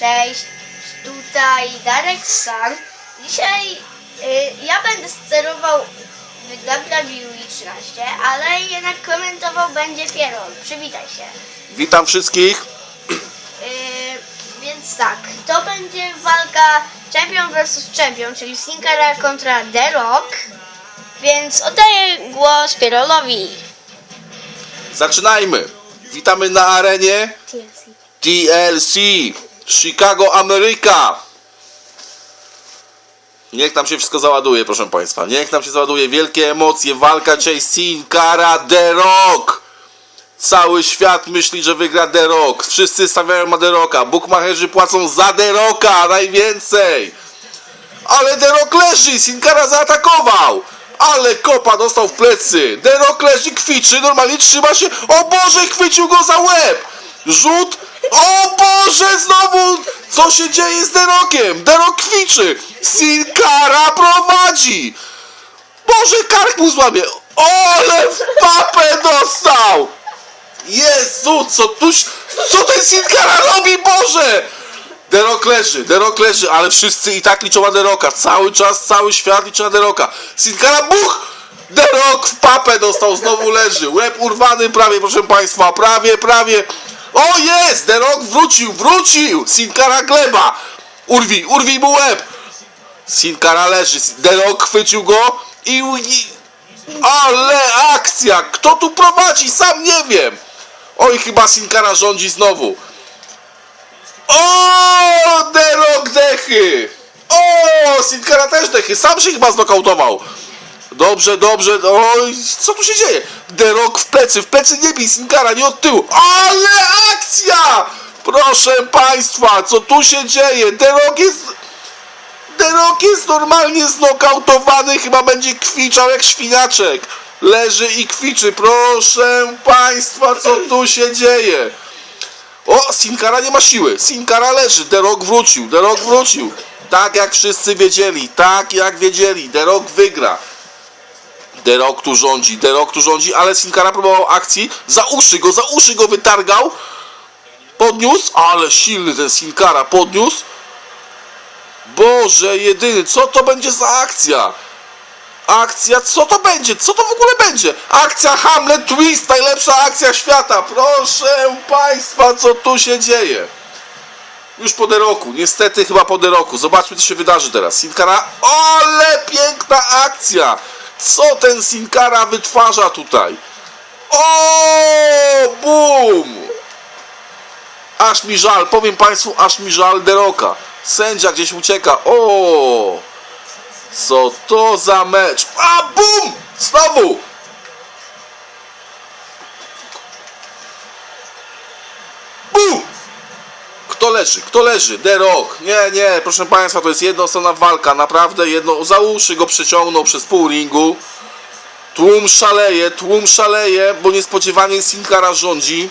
Cześć, tutaj Darek San. Dzisiaj y, ja będę sterował WWE 13, ale jednak komentował będzie Pierol. Przywitaj się. Witam wszystkich. Y, więc tak, to będzie walka Champion vs Champion, czyli Sin Cara kontra The Rock. Więc oddaję głos Pierolowi. Zaczynajmy. Witamy na arenie TLC Chicago Ameryka. Niech nam się wszystko załaduje, proszę Państwa. Niech nam się załaduje. Wielkie emocje. Walka Chase Sin, Cara, The Rock. Cały świat myśli, że wygra The Rock. Wszyscy stawiają na The Rocka. Bookmacherzy płacą za The Rocka najwięcej. Ale The Rock leży, Sin Cara zaatakował. Ale kopa dostał w plecy. The Rock leży, kwiczy, normalnie trzyma się. O Boże, chwycił go za łeb. Rzut. O Boże, znowu. Co się dzieje z? The Rock kwiczy. Sin Cara prowadzi. Boże, kark mu złamie. Ale w papę dostał. Jezu, co tu, co ten Sin Cara robi, Boże! The Rock leży, The Rock leży, ale wszyscy i tak liczą na The Rocka. Cały czas, cały świat liczy na The Rocka. Sin Cara, buch! The Rock w papę dostał, znowu leży. Łeb urwany prawie, proszę Państwa, prawie, prawie. O jest! The Rock wrócił, wrócił! Sin Cara gleba. Urwij, urwij mu łeb. Sin Cara leży, The Rock chwycił go i... ale akcja! Kto tu prowadzi? Sam nie wiem. Oj, chyba Sinkara rządzi znowu. O, The Rock dechy! O, Sinkara też dechy. Sam się chyba znokautował. Dobrze, dobrze. Oj, co tu się dzieje? The Rock w plecy, w plecy nie bij Sinkara, nie od tyłu. Ale akcja! Proszę Państwa, co tu się dzieje? The Rock jest... The Rock jest normalnie znokautowany, chyba będzie kwiczał jak świniaczek. Leży i kwiczy. Proszę Państwa, co tu się dzieje? O, Sinkara nie ma siły. Sinkara leży. The Rock wrócił. The Rock wrócił. Tak jak wszyscy wiedzieli. Tak jak wiedzieli. The Rock wygra. The Rock tu rządzi. The Rock tu rządzi, ale Sinkara próbował akcji. Za uszy go, za uszy go wytargał. Podniósł, ale silny ten Sinkara. Podniósł. Boże jedyny, co to będzie za akcja? Akcja, co to będzie? Co to w ogóle będzie? Akcja Hamlet Twist, najlepsza akcja świata. Proszę Państwa, co tu się dzieje? Już po deroku, niestety chyba po deroku. Zobaczmy, co się wydarzy teraz. Sinkara, ale piękna akcja! Co ten Sinkara wytwarza tutaj? O, bum! Aż mi żal, powiem Państwu, aż mi żal Deroka. Sędzia gdzieś ucieka. O! Co to za mecz? A bum! Znowu! Bum! Kto leży? Kto leży? The Rock. Nie, nie, proszę Państwa, to jest jednostronna walka. Naprawdę jedno. Za uszy go przeciągnął przez pół ringu. Tłum szaleje, tłum szaleje, bo niespodziewanie Sinkara rządzi.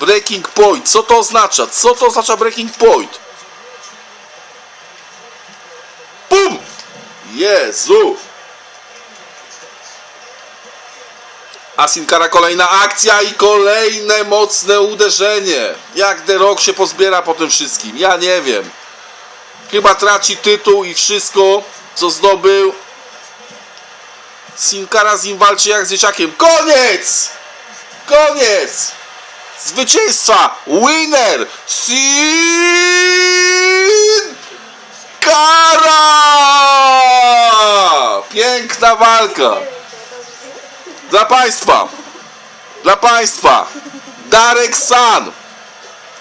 Breaking point. Co to oznacza? Co to oznacza breaking point? Bum! Jezu! A Sinkara kolejna akcja i kolejne mocne uderzenie. Jak The Rock się pozbiera po tym wszystkim? Ja nie wiem. Chyba traci tytuł i wszystko, co zdobył. Sinkara z nim walczy jak z dzieciakiem. Koniec! Koniec! Zwycięzca! Winner! Sin! Kara! Piękna walka! Dla Państwa! Dla Państwa! Darek San!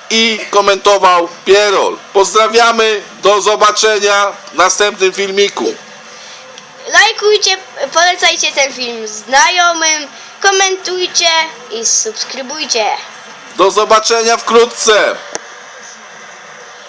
I komentował Pierol. Pozdrawiamy, do zobaczenia w następnym filmiku. Lajkujcie, polecajcie ten film znajomym, komentujcie i subskrybujcie. Do zobaczenia wkrótce!